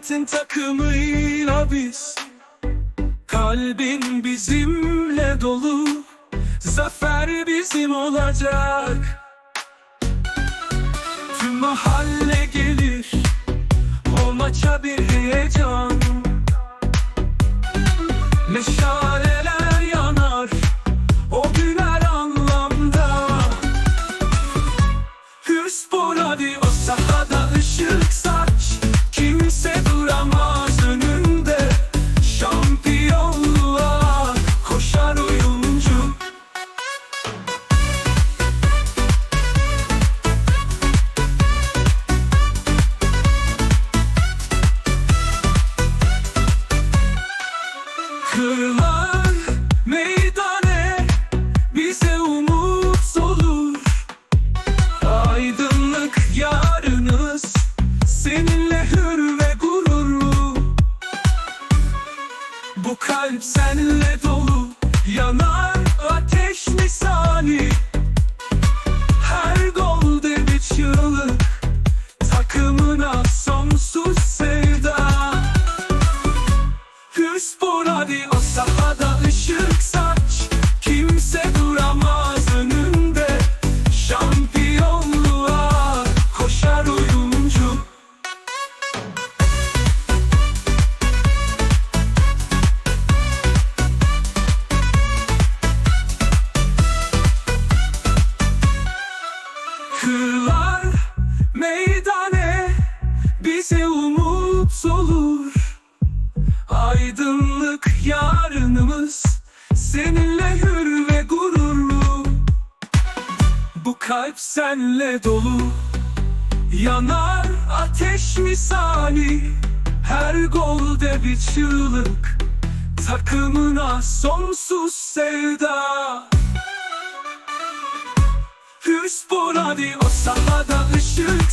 Kentin takımıyla biz Kalbin bizimle dolu Zafer bizim olacak. Tüm mahalle gelir O maça bir heyecan. Meşaleler yanar O gün her anlamda Hürspor hadi o sahada Kırlar meydane bize umut olur. Aydınlık yarınız seninle hür ve gururlu. Bu kalp seninle dolu yanar ateş misali Her golde bir çığlık takımına Hürspor hadi o sahada ışık saç. Kimse duramaz önünde. Şampiyonluğa koşar oyuncu. Kırlar meydane bize umut olur Aydınlık yarınımız Seninle hür ve gururlu. Bu kalp senle dolu Yanar ateş misali. Her golde bir çığlık Takımına sonsuz sevda. Hürspor hadi o sahada ışık